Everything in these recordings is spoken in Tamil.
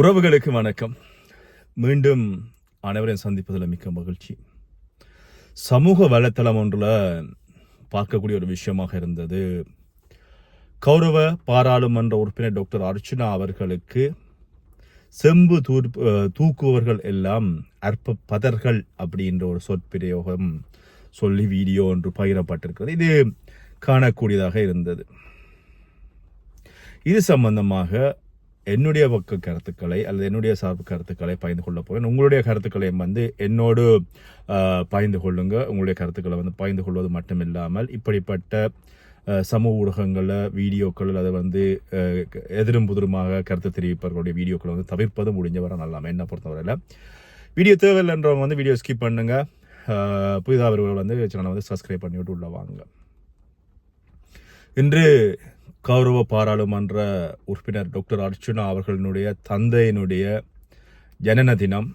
உறவுகளுக்கு வணக்கம். மீண்டும் அனைவரையும் சந்திப்பதில் மிக்க மகிழ்ச்சி. சமூக வலைத்தளம் ஒன்றில் பார்க்கக்கூடிய ஒரு விஷயமாக இருந்தது. கௌரவ பாராளுமன்ற உறுப்பினர் டாக்டர் அர்ச்சனா அவர்களுக்கு செம்பு தூர் தூக்குவர்கள் எல்லாம் அற்ப பதர்கள் அப்படின்ற ஒரு சொற்பிரயோகம் சொல்லி வீடியோ ஒன்று பகிரப்பட்டிருக்கிறது. இது காணக்கூடியதாக இருந்தது. இது சம்பந்தமாக என்னுடைய பக்க கருத்துக்களை அல்லது என்னுடைய சார்பு கருத்துக்களை பகிர்ந்து கொள்ள போகிறேன் உங்களுடைய கருத்துக்களை வந்து என்னோடு பகிர்ந்து கொள்ளுங்க. உங்களுடைய கருத்துக்களை வந்து பகிர்ந்து கொள்வது மட்டும் இல்லாமல் இப்படிப்பட்ட சமூக ஊடகங்களில் வீடியோக்கள் அதை வந்து எதிரும் புதிருமாக கருத்து தெரிவிப்பவர்களுடைய வீடியோக்களை வந்து தவிர்ப்பது முடிஞ்ச நல்லாமல் என்ன பொறுத்தவரையில் வீடியோ தேவையில்லைன்றவங்க வந்து வீடியோ ஸ்கிப் பண்ணுங்கள் புதிதாக புதிதாவர்கள் வந்து சேனலை வந்து சப்ஸ்கிரைப் பண்ணிவிட்டு உள்ளே வாங்க. இன்று கௌரவ பாராளுமன்ற உறுப்பினர் டாக்டர் அர்ச்சுனா அவர்களினுடைய தந்தையினுடைய ஜனன தினம்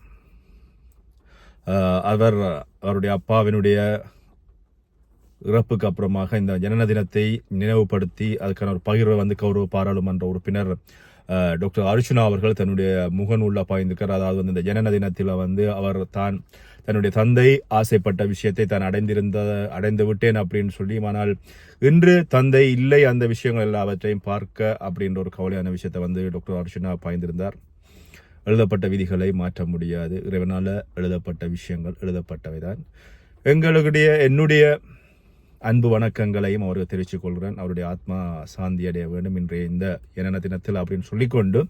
அவர் அவருடைய அப்பாவினுடைய இறப்புக்கு அப்புறமாக இந்த ஜனன தினத்தை நினைவுபடுத்தி அதுக்கான ஒரு பகிர்வை வந்து கௌரவ பாராளுமன்ற உறுப்பினர் டாக்டர் அர்ச்சுனா அவர்கள் தன்னுடைய முகநூலில் பாய்ந்திருக்கார் அதாவது வந்து இந்த ஜனன தினத்தில் வந்து அவர் தான் தன்னுடைய தந்தை ஆசைப்பட்ட விஷயத்தை தான் அடைந்திருந்த அடைந்து விட்டேன் அப்படின்னு சொல்லி ஆனால் இன்று தந்தை இல்லை அந்த விஷயங்கள் எல்லாவற்றையும் பார்க்க அப்படின்ற ஒரு கவலையான விஷயத்தை வந்து டாக்டர் அர்ச்சுனா பாய்ந்திருந்தார் எழுதப்பட்ட விதிகளை மாற்ற முடியாது. இறைவனால் எழுதப்பட்ட விஷயங்கள் எழுதப்பட்டவை தான் எங்களுடைய என்னுடைய அன்பு வணக்கங்களையும் அவருக்கு தெரிவித்துக் கொள்கிறேன் அவருடைய ஆத்மா சாந்தி அடைய வேண்டும். இன்றைய இந்த என்னென்ன தினத்தில் அப்படின்னு சொல்லிக்கொண்டு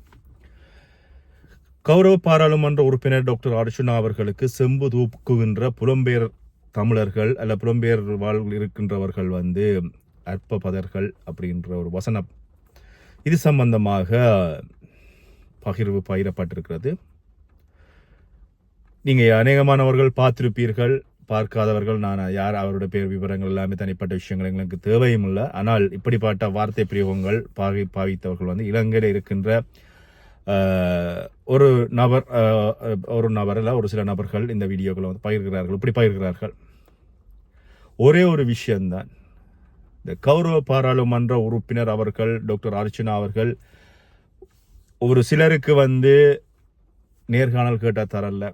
கௌரவ பாராளுமன்ற உறுப்பினர் டாக்டர் அர்ச்சுனா அவர்களுக்கு செம்பு தூக்குகின்ற புலம்பெயர் தமிழர்கள் அல்ல புலம்பெயர் வாழ் இருக்கின்றவர்கள் வந்து அற்ப பதர்கள் அப்படின்ற ஒரு வசனம். இது சம்பந்தமாக பகிர்வு பயிரப்பட்டிருக்கிறது நீங்கள் அநேகமானவர்கள் பார்த்திருப்பீர்கள். பார்க்காதவர்கள் நான் யார் அவருடைய பேர் விவரங்கள் எல்லாமே தனிப்பட்ட விஷயங்கள் எங்களுக்கு தேவையும் இல்லை. ஆனால் இப்படிப்பட்ட வார்த்தை பிரயோகங்கள் பாவி பாவித்தவர்கள் வந்து இலங்கையில் இருக்கின்ற ஒரு நபர் ஒரு நபர் ஒரு சில நபர்கள் இந்த வீடியோக்களை வந்து பகிர்கிறார்கள். இப்படி பகிர்கிறார்கள். ஒரே ஒரு விஷயம்தான். இந்த கௌரவ பாராளுமன்ற உறுப்பினர் அவர்கள் டாக்டர் அர்ச்சனா அவர்கள் ஒரு சிலருக்கு வந்து நேர்காணல் கேட்டால் தரல.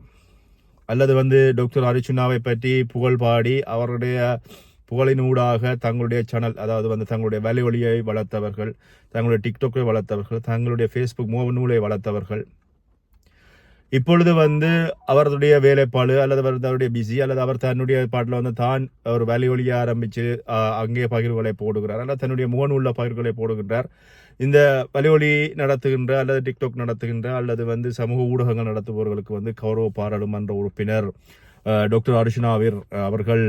அல்லது வந்து டாக்டர் அர்ச்சுனாவை பற்றி புகழ் பாடி அவருடைய புகழின் ஊடாக தங்களுடைய சேனல் அதாவது வந்து தங்களுடைய வேலை ஒளியை வளர்த்தவர்கள் தங்களுடைய டிக்டாக்கை வளர்த்தவர்கள் தங்களுடைய ஃபேஸ்புக் முகநூலை வளர்த்தவர்கள். இப்பொழுது வந்து அவருடைய வேலைப்பாடு அல்லது அவர் பிஸி அல்லது அவர் தன்னுடைய பாட்டில் வந்து தான் ஒரு வேலை ஒளிய ஆரம்பித்து அங்கே பகிர்வுகளை போடுகிறார் அல்லது தன்னுடைய முகநூலில் பகிர்வுகளை போடுகின்றார். இந்த வலியொலி நடத்துகின்ற அல்லது டிக்டாக் நடத்துகின்ற அல்லது வந்து சமூக ஊடகங்கள் நடத்துபவர்களுக்கு வந்து கௌரவ பாராளுமன்ற உறுப்பினர் டாக்டர் அர்ஷனாவிர் அவர்கள்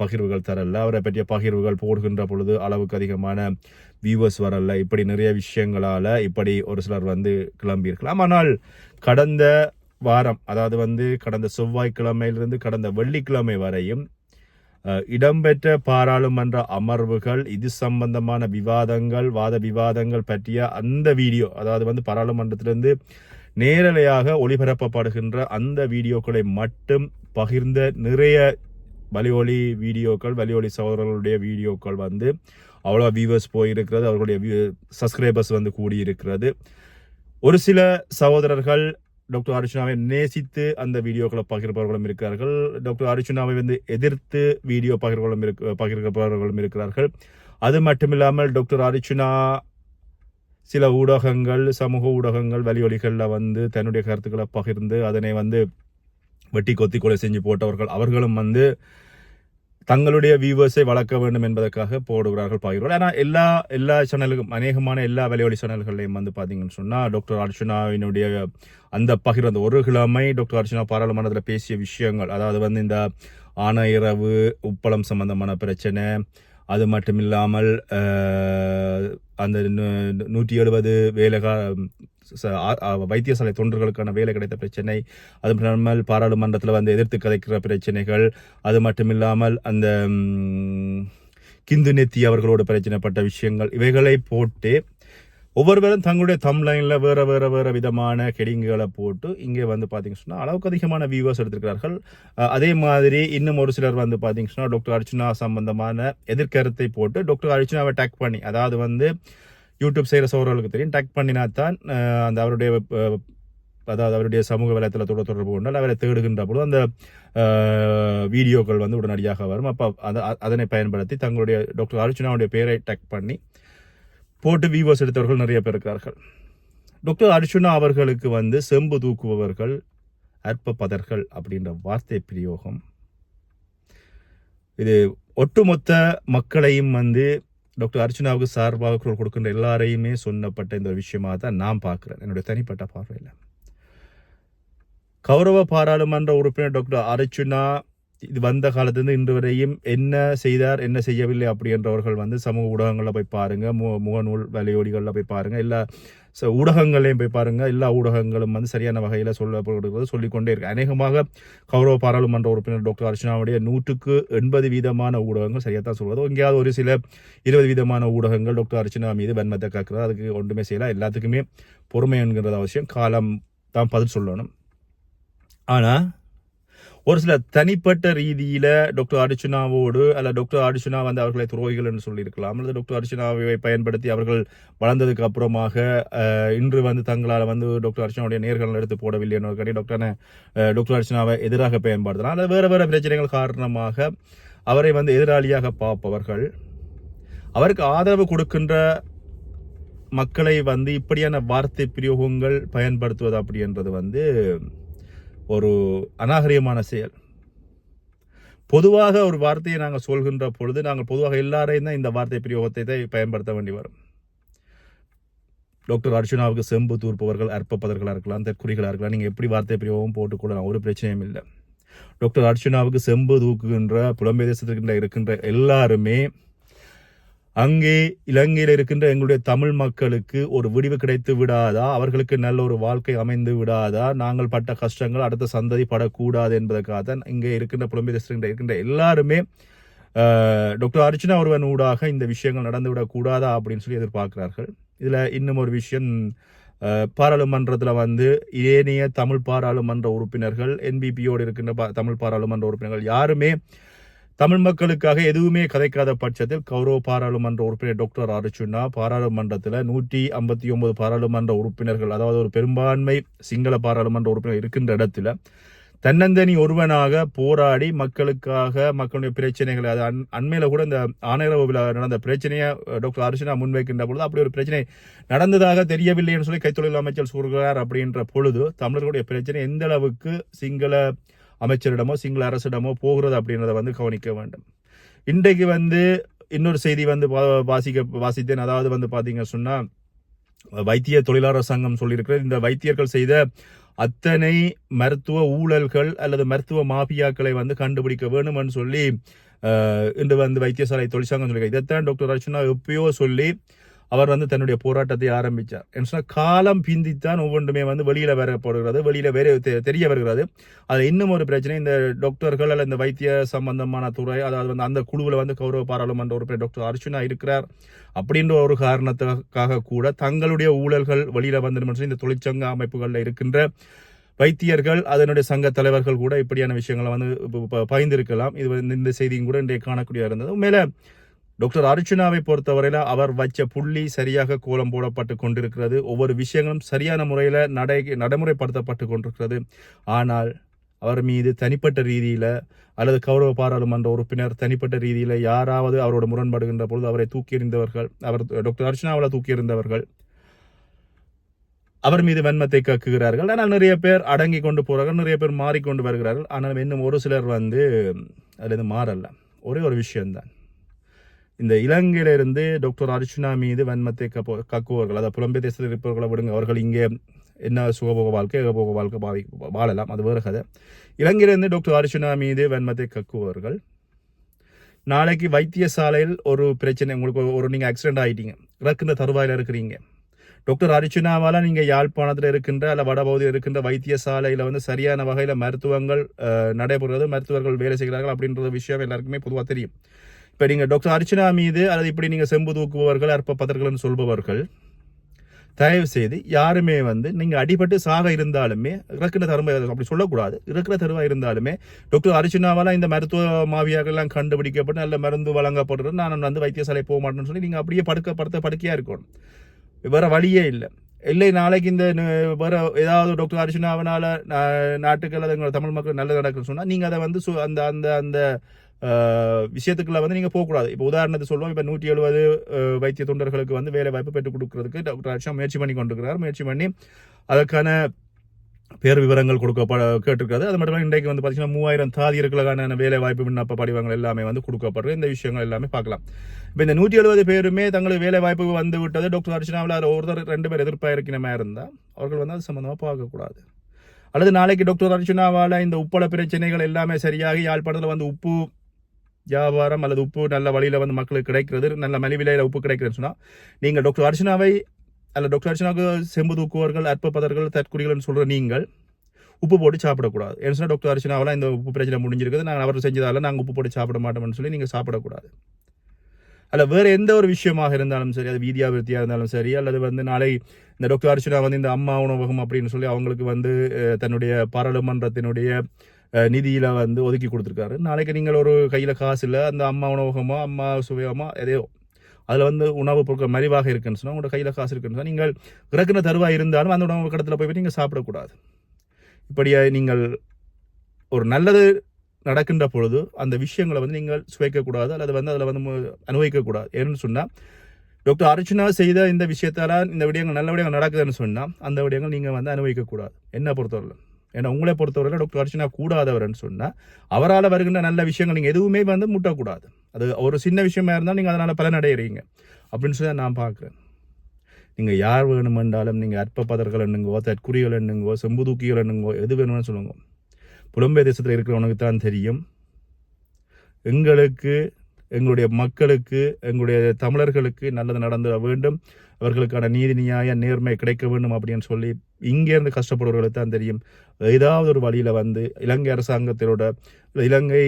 பகிர்வுகள் தரல. அவரை பற்றிய பகிர்வுகள் போடுகின்ற பொழுது அளவுக்கு அதிகமான வியூவர்ஸ் வரல. இப்படி நிறைய விஷயங்களால் இப்படி ஒரு சிலர் வந்து கிளம்பியிருக்கலாம். ஆனால் கடந்த வாரம் அதாவது வந்து கடந்த செவ்வாய்க்கிழமையிலிருந்து கடந்த வெள்ளிக்கிழமை வரையும் இடம்பெற்ற பாராளுமன்ற அமர்வுகள் இது சம்பந்தமான விவாதங்கள் வாத விவாதங்கள் பற்றிய அந்த வீடியோ அதாவது வந்து பாராளுமன்றத்திலிருந்து நேரலையாக ஒளிபரப்பப்படுகின்ற அந்த வீடியோக்களை மட்டும் பகிர்ந்த நிறைய வலியொலி வீடியோக்கள் வலியொலி சகோதரர்களுடைய வீடியோக்கள் வந்து அவ்வளோ வியூவர்ஸ் போயிருக்கிறது அவர்களுடைய சப்ஸ்கிரைபர்ஸ் வந்து கூடியிருக்கிறது. ஒரு சில சகோதரர்கள் டாக்டர் அர்ஜுனாவை நேசித்து அந்த வீடியோக்களை பகிர்பவர்களும் இருக்கிறார்கள். டாக்டர் அர்ஜுனாவை வந்து எதிர்த்து வீடியோ பகிர்வுகளும் இருக்கு பகிர்பவர்களும் இருக்கிறார்கள். அது மட்டும் இல்லாமல் டாக்டர் அர்ஜுனா சில ஊடகங்கள் சமூக ஊடகங்கள் வழிவழிகளில் வந்து தன்னுடைய கருத்துக்களை பகிர்ந்து அதனை வந்து வெட்டி கொத்தி கொலை செஞ்சு போட்டவர்கள் அவர்களும் வந்து தங்களுடைய வியூவர்ஸை வளர்க்க வேண்டும் என்பதற்காக போடுகிறார்கள் பாய்கிறார்கள் ஆனால் எல்லா எல்லா சேனலுக்கும் அநேகமான எல்லா வலைவழி சேனல்களையும் வந்து பார்த்தீங்கன்னு சொன்னால் டாக்டர் அர்ச்சுனாவினுடைய அந்த பகிர் அந்த ஒரு கிழமை டாக்டர் அர்ச்சுனா பாராளுமன்றத்தில் பேசிய விஷயங்கள் அதாவது வந்து இந்த ஆணையரவு உப்பளம் சம்பந்தமான பிரச்சனை அது மட்டும் இல்லாமல் அந்த நூற்றி எழுபது வேலைகா வைத்தியசாலை தொண்டர்களுக்கான வேலை கிடைத்த பிரச்சனை அது மட்டும் இல்லாமல் பாராளுமன்றத்தில் வந்து எதிர்த்து கதைக்கிற பிரச்சனைகள் அது மட்டும் இல்லாமல் அந்த கிந்து நெத்தி அவர்களோட பிரச்சனைப்பட்ட விஷயங்கள் இவைகளை போட்டு ஒவ்வொருவரும் தங்களுடைய தம்லைனில் வேறு வேறு வேறு விதமான கெடிங்குகளை போட்டு இங்கே வந்து பார்த்தீங்கன்னு சொன்னால் அளவுக்கு அதிகமான வியூவர்ஸ் எடுத்திருக்கிறார்கள். அதே மாதிரி இன்னும் ஒரு சிலர் வந்து பார்த்திங்க சொன்னால் டாக்டர் அர்ச்சுனா சம்பந்தமான எதிர்கருத்தை போட்டு டாக்டர் அர்ச்சுனாவை டேக் பண்ணி அதாவது வந்து யூடியூப் செய்கிற சோழர்களுக்கு தெரியும். டக் பண்ணினா தான் அந்த அவருடைய அதாவது அவருடைய சமூக வலைத்தளத்தோட தொடர்பு கொண்டால் அவரை தேடுகின்ற பொழுது அந்த வீடியோக்கள் வந்து உடனடியாக வரும். அப்போ அதை அதனை பயன்படுத்தி தங்களுடைய டாக்டர் அர்ஜுனாவுடைய பெயரை டக் பண்ணி போட்டு வியூவர்ஸ் எடுத்தவர்கள் நிறைய பேர் இருக்கிறார்கள் டாக்டர் அர்ஜுனா அவர்களுக்கு வந்து செம்பு தூக்குபவர்கள் அற்ப பதர்கள் அப்படின்ற வார்த்தை பிரயோகம். இது ஒட்டுமொத்த மக்களையும் வந்து டாக்டர் அர்ச்சனாவுக்கு சார்பாக குரல் கொடுக்கின்ற எல்லாரையுமே சொன்னப்பட்ட இந்த ஒரு விஷயமாக தான் நான் பார்க்குறேன். என்னுடைய தனிப்பட்ட பார்வையில். கௌரவ பாராளுமன்ற உறுப்பினர் டாக்டர் அர்ச்சுனா இது வந்த காலத்துலேருந்து இன்று வரையும் என்ன செய்தார் என்ன செய்யவில்லை அப்படின்றவர்கள் வந்து சமூக ஊடகங்களில் போய் பாருங்கள் மு முகநூல் வலையொலிகளில் போய் பாருங்கள் எல்லா ச- ஊடகங்களையும் போய் பாருங்கள் எல்லா ஊடகங்களும் வந்து சரியான வகையில் சொல்லப்படுகிறது சொல்லிக்கொண்டே இருக்கு. அநேகமாக கௌரவ பாராளுமன்ற உறுப்பினர் டாக்டர் அர்ச்சனாவுடைய நூற்றுக்கு எண்பது வீதமான ஊடகங்கள் சரியாக தான் சொல்வது. எங்கேயாவது ஒரு சில இருபது வீதமான ஊடகங்கள் டாக்டர் அர்ச்சனா மீது வன்மத்தை காக்கிறது. அதுக்கு ஒன்றுமே செய்யலாம். எல்லாத்துக்குமே பொறுமை என்கிறது அவசியம். காலம் தான் பதில் சொல்லணும். ஆனால் ஒரு சில தனிப்பட்ட ரீதியில டாக்டர் அர்ச்சுனாவோடு அல்ல டாக்டர் அர்ச்சுனா வந்து அவர்களை துரோகிகள் என்று சொல்லியிருக்கலாம். அல்லது டாக்டர் அர்ச்சுனாவை பயன்படுத்தி அவர்கள் வளர்ந்ததுக்கு அப்புறமாக இன்று வந்து தங்களால் வந்து டாக்டர் அர்ச்சனாவுடைய நேர்கள் எடுத்து போடவில்லை என்று டாக்டர் டாக்டர் அர்ச்சனாவை எதிராக பயன்படுத்தலாம். அல்லது வேறு வேறு பிரச்சனைகள் காரணமாக அவரை வந்து எதிராளியாக பார்ப்பவர்கள் அவருக்கு ஆதரவு கொடுக்கின்ற மக்களை வந்து இப்படியான வார்த்தை பிரயோகங்கள் பயன்படுத்துவது அப்படின்றது வந்து ஒரு அநாகரியமான செயல். பொதுவாக ஒரு வார்த்தையை நாங்கள் சொல்கின்ற பொழுது நாங்கள் பொதுவாக எல்லாரையும் தான் இந்த வார்த்தை பிரயோகத்தை தான் பயன்படுத்த வேண்டி வரும். டாக்டர் அர்ஜுனாவுக்கு செம்பு தூர்ப்பவர்கள் அற்பப்பதர்களாக இருக்கலாம் தற்குறிகளாக இருக்கலாம் நீங்கள் எப்படி வார்த்தை பிரயோகம் போட்டுக்கொள்ளலாம் ஒரு பிரச்சனையும் இல்லை. டாக்டர் அர்ஜுனாவுக்கு செம்பு தூக்குகின்ற புலம்பெயர் இருக்கின்ற எல்லாருமே அங்கே இலங்கையில் இருக்கின்ற எங்களுடைய தமிழ் மக்களுக்கு ஒரு விடிவு கிடைத்து விடாதா? அவர்களுக்கு நல்ல ஒரு வாழ்க்கை அமைந்து விடாதா? நாங்கள் பட்ட கஷ்டங்கள் அடுத்த சந்ததி படக்கூடாது என்பதற்காக தான் இங்கே இருக்கின்ற புலம்பெயர் இருக்கின்ற எல்லாருமே டாக்டர் அர்ச்சனா ஒருவன் ஊடாக இந்த விஷயங்கள் நடந்து விடக்கூடாதா அப்படின்னு சொல்லி எதிர்பார்க்கிறார்கள். இதில் இன்னும் ஒரு விஷயம் பாராளுமன்றத்தில் வந்து ஏனைய தமிழ் பாராளுமன்ற உறுப்பினர்கள் என்பிபியோடு இருக்கின்ற தமிழ் பாராளுமன்ற உறுப்பினர்கள் யாருமே தமிழ் மக்களுக்காக எதுவுமே கதைக்காத பட்சத்தில் கௌரவ பாராளுமன்ற உறுப்பினர் டாக்டர் அர்ச்சுனா பாராளுமன்றத்தில் நூற்றி ஐம்பத்தி ஒன்பது பாராளுமன்ற உறுப்பினர்கள் அதாவது ஒரு பெரும்பான்மை சிங்கள பாராளுமன்ற உறுப்பினர் இருக்கின்ற இடத்துல தன்னந்தனி ஒருவனாக போராடி மக்களுக்காக மக்களுடைய பிரச்சனைகளை அது அண் அண்மையில் கூட இந்த ஆணையரவில் நடந்த பிரச்சனையை டாக்டர் அர்ச்சனா முன்வைக்கின்ற பொழுது அப்படி ஒரு பிரச்சனை நடந்ததாக தெரியவில்லைன்னு சொல்லி கைத்தொழில் அமைச்சர் சொல்கிறார் அப்படின்ற பொழுது தமிழர்களுடைய பிரச்சனை எந்த அளவுக்கு சிங்கள அமைச்சரிடமோ சிங்கள அரசிடமோ போகிறது அப்படின்றத வந்து கவனிக்க வேண்டும். இன்றைக்கு வந்து இன்னொரு செய்தி வந்து வாசிக்க வாசித்தேன். அதாவது வந்து பார்த்தீங்க சொன்னால் வைத்திய தொழிலாளர் சங்கம் சொல்லியிருக்கிறது. இந்த வைத்தியர்கள் செய்த அத்தனை மருத்துவ ஊழல்கள் அல்லது மருத்துவ மாஃபியாக்களை வந்து கண்டுபிடிக்க வேணும்னு சொல்லி இன்று வந்து வைத்தியசாலை தொழிற்சங்கம் சொல்லியிருக்காங்க. இதைத்தான் டாக்டர் அர்ச்சனா எப்பயோ சொல்லி அவர் வந்து தன்னுடைய போராட்டத்தை ஆரம்பித்தார் என்ன சொன்னால் காலம் பிந்தித்தான் ஒவ்வொன்றுமே வந்து வெளியில் வரப்படுகிறது வெளியில் வேற தெ- தெரிய வருகிறது. அது இன்னும் ஒரு பிரச்சனை இந்த டாக்டர்கள் அல்ல இந்த வைத்திய சம்பந்தமான துறை அதாவது வந்து அந்த குழுவில் வந்து கௌரவ பாராளுமன்ற உறுப்பினர் டாக்டர் அர்ச்சுனா இருக்கிறார். அப்படின்ற ஒரு காரணத்துக்காக கூட தங்களுடைய ஊழல்கள் வெளியில் வந்துடும் இந்த தொழிற்சங்க அமைப்புகளில் இருக்கின்ற வைத்தியர்கள் அதனுடைய சங்க தலைவர்கள் கூட இப்படியான விஷயங்களை வந்து ப- பகிர்ந்திருக்கலாம். இது வந்து இந்த செய்தியும் கூட இன்றைய காணக்கூடிய இருந்தது. மேலே டாக்டர் அர்ச்சுனாவை பொறுத்தவரையில் அவர் வச்ச புள்ளி சரியாக கோலம் போடப்பட்டு கொண்டிருக்கிறது. ஒவ்வொரு விஷயங்களும் சரியான முறையில் நடை நடைமுறைப்படுத்தப்பட்டு கொண்டிருக்கிறது. ஆனால் அவர் மீது தனிப்பட்ட ரீதியில் அல்லது கௌரவ பாராளுமன்ற உறுப்பினர் தனிப்பட்ட ரீதியில் யாராவது அவரோட முரண்படுகின்ற பொழுது அவரை தூக்கி எறிந்தவர்கள் அவர் டாக்டர் அர்ச்சனாவில் தூக்கி எறிந்தவர்கள் அவர் மீது வன்மத்தை கக்குகிறார்கள். ஆனால் நிறைய பேர் அடங்கி கொண்டு போகிறார்கள் நிறைய பேர் மாறிக்கொண்டு வருகிறார்கள். ஆனால் இன்னும் ஒரு சிலர் வந்து அதுலேருந்து மாறல. ஒரே ஒரு விஷயம்தான். இந்த இலங்கையிலிருந்து டாக்டர் அர்ச்சுனா மீது வன்மத்தை கப்போ கக்குவர்கள் அதாவது புலம்பெயர் இருப்பவர்களை விடுங்க. அவர்கள் இங்கே என்ன சுகபோக வாழ்க்கை ஏகபோக வாழ்க்கை பாவி வாழலாம். அது வேறு கதை. இலங்கையிலிருந்து டாக்டர் அர்ச்சுனா மீது வன்மத்தை கக்குவர்கள். நாளைக்கு வைத்தியசாலையில் ஒரு பிரச்சனை உங்களுக்கு ஒரு- நீங்கள் ஆக்சிடென்ட் ஆகிட்டீங்க இறக்குன்ற தருவாயில் இருக்கிறீங்க. டாக்டர் அர்ச்சுனாவால் நீங்கள் யாழ்ப்பாணத்தில் இருக்கின்ற அல்ல வடபகுதியில் இருக்கின்ற வைத்தியசாலையில் வந்து சரியான வகையில் மருத்துவங்கள் நடைபெறுவது மருத்துவர்கள் வேலை செய்கிறார்கள் அப்படின்ற விஷயம் எல்லாருக்குமே பொதுவாக தெரியும். இப்போ நீங்கள் டாக்டர் அர்ச்சனா மீது அல்லது இப்படி நீங்கள் செம்பு தூக்குபவர்கள் அற்பப்பதர்கள்னு சொல்பவர்கள் தயவு செய்து யாருமே வந்து நீங்கள் அடிபட்டு சாக இருந்தாலுமே இறக்குற தருமை அப்படி சொல்லக்கூடாது. இறக்குற தருவா இருந்தாலுமே டாக்டர் அர்ச்சனாவால் இந்த மருத்துவ மாவியாக கண்டுபிடிக்கப்பட்டு நல்ல மருந்து வழங்கப்படுறது. நான் வந்து வைத்தியசாலை போக மாட்டேன்னு சொல்லி நீங்கள் அப்படியே படுக்க படுத்த படுக்கையாக இருக்கணும். வேற வழியே இல்லை. இல்லை நாளைக்கு இந்த ந- வேற ஏதாவது டாக்டர் அர்ச்சனாவனால் நாட்டுக்கள் அது தமிழ் மக்கள் நல்லது நடக்குன்னு சொன்னால் நீங்கள் அதை வந்து சு- அந்த அந்த அந்த விஷயத்துக்குள்ள வந்து நீங்கள் போகக்கூடாது. இப்போ உதாரணத்துக்கு சொல்லுவோம். இப்போ நூற்றி எழுபது வைத்திய தொண்டர்களுக்கு வந்து வேலை வாய்ப்பு பெற்றுக் கொடுக்கறதுக்கு டாக்டர் அர்ஷா முயற்சி பண்ணி கொண்டிருக்கிறார். முயற்சி பண்ணி அதற்கான பேர் விவரங்கள் கொடுக்கப்பட கேட்டிருக்காது அது மட்டும் இல்லாமல் இன்றைக்கு வந்து பார்த்தீங்கன்னா மூவாயிரம் தாதியர்களுக்கான வேலை வாய்ப்பு விண்ணப்ப படிவங்கள் எல்லாமே வந்து கொடுக்கப்படுறது இந்த விஷயங்கள் எல்லாமே பார்க்கலாம். இப்போ இந்த நூற்றி எழுபது பேருமே தங்களுக்கு வேலை வாய்ப்பு வந்து விட்டது. டாக்டர் அர்ச்சனாவில் அதில் ஒருத்தர் ரெண்டு பேர் எதிர்ப்பாக இருக்கிற இருந்தால் அவர்கள் வந்து அது சம்மந்தமாக பார்க்கக்கூடாது. அல்லது நாளைக்கு டாக்டர் அர்ச்சனாவால் இந்த உப்பள பிரச்சனைகள் எல்லாமே சரியாகி யாழ்ப்பாணத்தில் வந்து உப்பு வியாபாரம் அல்லது உப்பு நல்ல வழியில் வந்து மக்களுக்கு கிடைக்கிறது நல்ல மலிவிலையில் உப்பு கிடைக்கிறதுன்னு சொன்னால் நீங்கள் டாக்டர் அர்ச்சனாவை அல்ல டாக்டர் அர்ச்சனாவுக்கு செம்பு தூக்குவர்கள் அற்பப்பதர்கள் தற்குறிகள்னு சொல்கிற நீங்கள் உப்பு போட்டு சாப்பிடக்கூடாது. ஏன்னு சொன்னால் டாக்டர் அர்ச்சனாவெல்லாம் இந்த உப்பு பிரச்சனை முடிஞ்சிருக்குது. நாங்கள் அவர் செஞ்சதால நாங்கள் உப்பு போட்டு சாப்பிட மாட்டோம்னு சொல்லி நீங்கள் சாப்பிடக்கூடாது. அல்ல வேறு எந்த ஒரு விஷயமாக இருந்தாலும் சரி அது வீதியாபிருத்தியாக இருந்தாலும் சரி அல்லது வந்து நாளை இந்த டாக்டர் அர்ச்சனா வந்து இந்த அம்மா உணவகம் அப்படின்னு சொல்லி அவங்களுக்கு வந்து தன்னுடைய பாராளுமன்றத்தினுடைய நிதியில் வந்து ஒதுக்கி கொடுத்துருக்காரு. நாளைக்கு நீங்கள் ஒரு கையில் காசு இல்லை அந்த அம்மா உணவகமோ அம்மா சுவையமோ எதையோ அதில் வந்து உணவுப் பொருட்கள் மலிவாக இருக்குன்னு சொன்னால் உங்களோட கையில் காசு இருக்குன்னு சொன்னால் நீங்கள் இறக்குன தருவாக இருந்தாலும் அந்த உணவு கடத்தில் போய் நீங்கள் சாப்பிடக்கூடாது. இப்படியே நீங்கள் ஒரு நல்லது நடக்கின்ற பொழுது அந்த விஷயங்களை வந்து நீங்கள் சுவைக்கக்கூடாது அல்லது வந்து அதில் வந்து அனுபவிக்கக்கூடாது. ஏன்னு சொன்னால் டாக்டர் அர்ச்சனா செய்த இந்த விஷயத்தால் இந்த விடயங்கள் நல்ல விடயங்கள் நடக்குதுன்னு சொன்னால் அந்த விடயங்கள் நீங்கள் வந்து அனுபவிக்கக்கூடாது. என்ன பொறுத்தவரை ஏன்னா உங்களை பொறுத்தவரையில் டாக்டர் அர்ச்சனா கூடாதவர்னு சொன்னால் அவரால் வருகின்ற நல்ல விஷயங்கள் நீங்கள் எதுவுமே வந்து முட்டக்கூடாது. அது ஒரு சின்ன விஷயமா இருந்தால் நீங்கள் அதனால் பலனடைகிறீங்க அப்படின்னு சொல்லி தான் நான் பார்க்குறேன். நீங்கள் யார் வேணுமென்றாலும் நீங்கள் அற்ப பதர்கள் என்னங்கோ தற்குறிகள் என்னங்கோ செம்புதூக்கிகள் என்னங்கோ எது வேணும்னு சொல்லுங்க. புலம்பெயர் தேசத்தில் இருக்கிறவனுக்கு தான் தெரியும். எங்களுக்கு எங்களுடைய மக்களுக்கு எங்களுடைய தமிழர்களுக்கு நல்லது நடந்துட வேண்டும். அவர்களுக்கான நீதி நியாய நேர்மை கிடைக்க வேண்டும் அப்படின்னு சொல்லி இங்கேருந்து கஷ்டப்படுறவர்களுக்கு தான் தெரியும். ஏதாவது ஒரு வழியில் வந்து இலங்கை அரசாங்கத்தினோட இலங்கை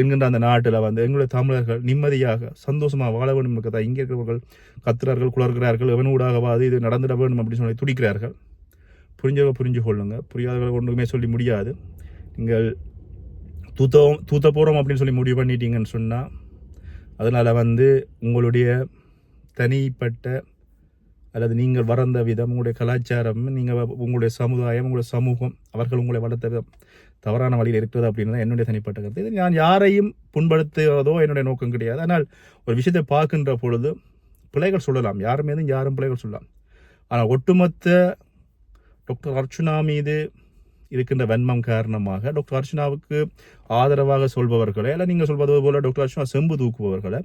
என்கின்ற அந்த நாட்டில் வந்து எங்களுடைய தமிழர்கள் நிம்மதியாக சந்தோஷமாக வாழ வேண்டும் என்பதை இங்கே இருக்கிறவர்கள் கத்துறார்கள் குளர்கிறார்கள் எவனூடாகவாது இது நடந்துட வேண்டும் அப்படின்னு சொல்லி துடிக்கிறார்கள். புரிஞ்சவங்க புரிஞ்சு கொள்ளுங்கள் புரியாதவர்கள் ஒன்றுமே சொல்லி முடியாது. நீங்கள் தூத்தம் தூத்த போகிறோம் அப்படின்னு சொல்லி முடிவு பண்ணிட்டீங்கன்னு சொன்னால் அதனால் வந்து உங்களுடைய தனிப்பட்ட அல்லது நீங்கள் வளர்ந்த விதம் உங்களுடைய கலாச்சாரம் நீங்கள் உங்களுடைய சமுதாயம் உங்களுடைய சமூகம் அவர்கள் உங்களை வளர்த்த விதம் தவறான வழியில் இருக்கிறது அப்படின்னு தான் என்னுடைய தனிப்பட்ட கருத்து. இது நான் யாரையும் புண்படுத்துவதோ என்னுடைய நோக்கம் கிடையாது. ஆனால் ஒரு விஷயத்தை பார்க்கின்ற பொழுது பிள்ளைகள் சொல்லலாம். யார் மீதும் யாரும் பிள்ளைகள் சொல்லலாம். ஆனால் ஒட்டுமொத்த டாக்டர் அர்ச்சுனா மீது இருக்கின்ற வன்மம் காரணமாக டாக்டர் அர்ச்சனாவுக்கு ஆதரவாக சொல்பவர்களை இல்லை நீங்கள் சொல்வது போல டாக்டர் அர்ச்சனா செம்பு தூக்குபவர்களை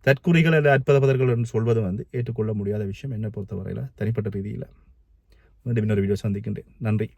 தற்குறிகள் அல்ல அற்பதபதர்கள் என்று சொல்வது வந்து ஏற்றுக்கொள்ள முடியாத விஷயம் என்னை பொறுத்தவரையில் தனிப்பட்ட ரீதியில். மீண்டும் இன்னொரு வீடியோ சந்திக்கின்றேன். நன்றி.